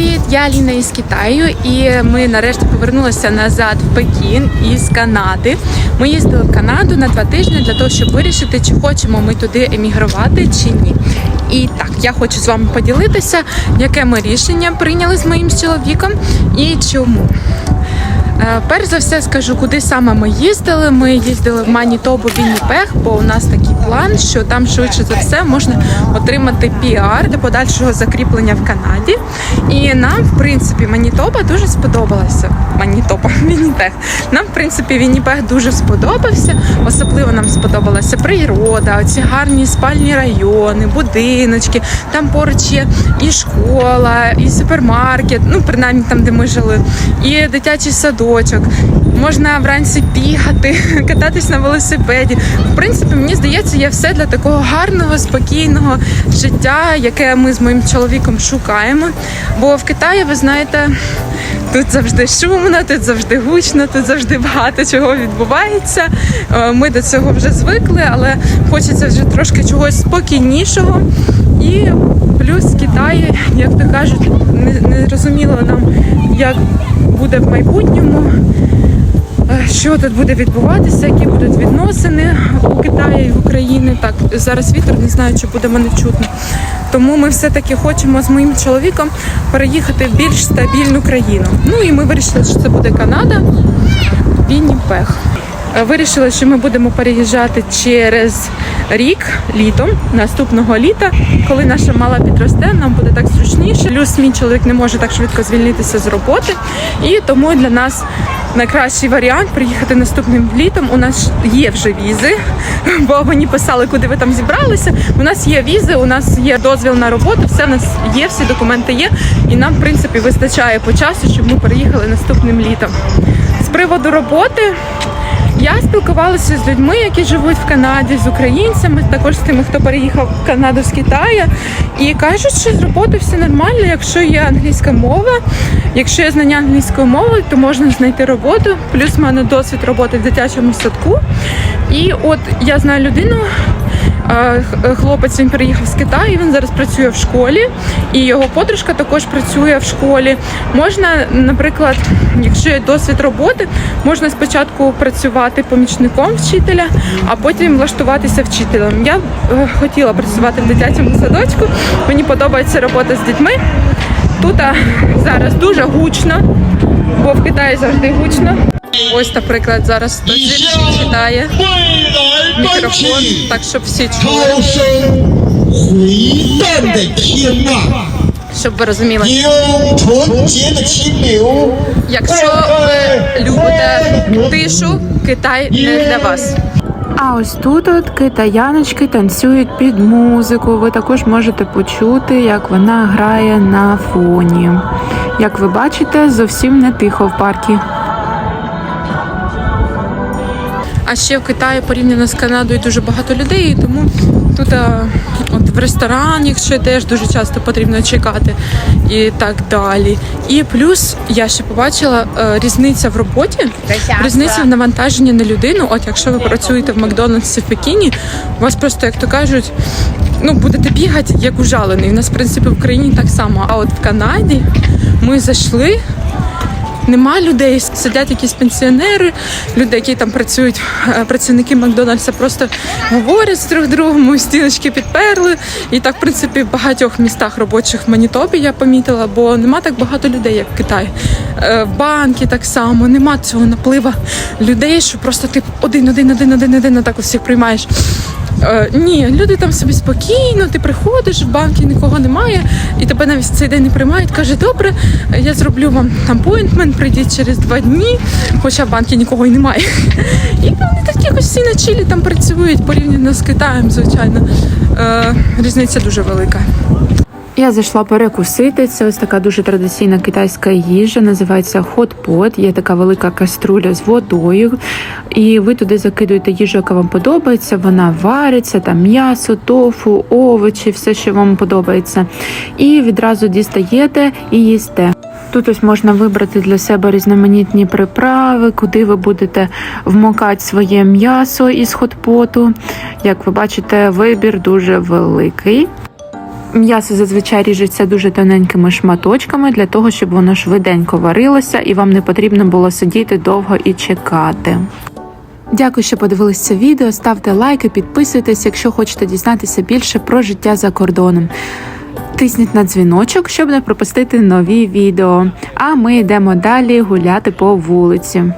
Привіт, я Аліна із Китаю, і ми нарешті повернулися назад в Пекін із Канади. Ми їздили в Канаду на два тижні для того, щоб вирішити, чи хочемо ми туди емігрувати чи ні. І так, я хочу з вами поділитися, яке ми рішення прийняли з моїм чоловіком і чому. Е, Перш за все скажу, куди саме ми їздили. Ми їздили в Манітобу Вінніпег, бо у нас такий план, що там швидше за все можна отримати піар для подальшого закріплення в Канаді. І нам, в принципі, Манітоба дуже сподобалася. Манітоба, Вінніпег. Нам, в принципі, Вінніпег дуже сподобався. Особливо нам сподобалася природа, оці гарні спальні райони, будиночки. Там поруч є і школа, і супермаркет, ну принаймні там, де ми жили, і дитячий садочок. Можна вранці бігати, кататись на велосипеді. В принципі, мені здається, є все для такого гарного, спокійного життя, яке ми з моїм чоловіком шукаємо. Бо в Китаї, ви знаєте, тут завжди шумно, тут завжди гучно, тут завжди багато чого відбувається. Е, Ми до цього вже звикли, але хочеться вже трошки чогось спокійнішого. І плюс Китай, як то кажуть, не, не зрозуміло нам, як буде в майбутньому. Е, Що тут буде відбуватися, які будуть відносини у Китаї і в Україні? Так, зараз вітер, не знаю, чи буде мене чутно. Тому ми все-таки хочемо з моїм чоловіком переїхати в більш стабільну країну. Ну і ми вирішили, що це буде Канада, Вінніпег. Е, Вирішили, що ми будемо переїжджати через рік літом, наступного літа, коли наша мала підросте, нам буде так зручніше. Плюс мій чоловік не може так швидко звільнитися з роботи, і тому для нас найкращий варіант приїхати наступним літом. У нас є вже візи, бо мені писали, куди ви там зібралися. У нас є візи, у нас є дозвіл на роботу, все в нас є, всі документи є, і нам, в принципі, вистачає по часу, щоб ми переїхали наступним літом. З приводу роботи. Я спілкувалася з людьми, які живуть в Канаді, з українцями, також з тими, хто переїхав в Канаду з Китаю. І кажуть, що з роботи все нормально. Якщо є англійська мова, якщо є знання англійської мови, то можна знайти роботу. Плюс в мене досвід роботи в дитячому садку. І от я знаю людину. Е, х- Хлопець він переїхав з Китаю, він зараз працює в школі, і його подружка також працює в школі. Можна, наприклад, якщо є досвід роботи, можна спочатку працювати помічником вчителя, а потім влаштуватися вчителем. Я е, хотіла працювати в дитячому садочку. Мені подобається робота з дітьми. Тут зараз дуже гучно, бо в Китаї завжди гучно. Ось, наприклад, зараз хтось читає 未来 мікрофон, 班 так щоб всі чули, 涛声回荡的天呐， щоб ви розуміли. 有纯洁的清流。 Якщо ви любите тишу, Китай не для вас. А ось тут от китаяночки танцюють під музику. Ви також можете почути, як вона грає на фоні. Як ви бачите, зовсім не тихо в парку. А ще в Китаї порівняно з Канадою дуже багато людей, тому тут а, от в ресторан, якщо йдеш, дуже часто потрібно чекати і так далі. І плюс я ще побачила е, різниця в роботі, різниця в навантаженні на людину. От якщо ви працюєте в Макдональдсі в Пекіні, у вас просто, як то кажуть, ну будете бігати як ужалений. У нас, в принципі, в Україні так само. А от в Канаді ми зайшли. Нема людей, сидять якісь пенсіонери, люди, які там працюють, е, працівники Макдональдса, просто говорять з друг другом, стіночки підперли. І так, в принципі, в багатьох містах робочих в Манітобі я помітила, бо нема так багато людей, як в Китаї. Е, В банки так само, нема цього наплива людей, що просто ти один, один, один, один, один, отак усіх приймаєш. Е, ні, люди там собі спокійно, ти приходиш в банки нікого немає, і тебе навіть цей день не приймають. Каже, добре, я зроблю вам апойнтмент, прийдіть через два дні, хоча в банки нікого й немає. І вони так якось всі на чилі там працюють порівняно з Китаєм, звичайно. Е, різниця дуже велика. Я зайшла перекусити. Це ось така дуже традиційна китайська їжа. Називається хот-пот. Є така велика каструля з водою. І ви туди закидуєте їжу, яка вам подобається. Вона вариться, там м'ясо, тофу, овочі, все, що вам подобається. І відразу дістаєте і їсте. Тут ось можна вибрати для себе різноманітні приправи, куди ви будете вмокати своє м'ясо із хот-поту. Як ви бачите, вибір дуже великий. М'ясо зазвичай ріжеться дуже тоненькими шматочками для того, щоб воно швиденько варилося і вам не потрібно було сидіти довго і чекати. Дякую, що подивились це відео. Ставте лайки, підписуйтесь, якщо хочете дізнатися більше про життя за кордоном. Тисніть на дзвіночок, щоб не пропустити нові відео. А ми йдемо далі гуляти по вулиці.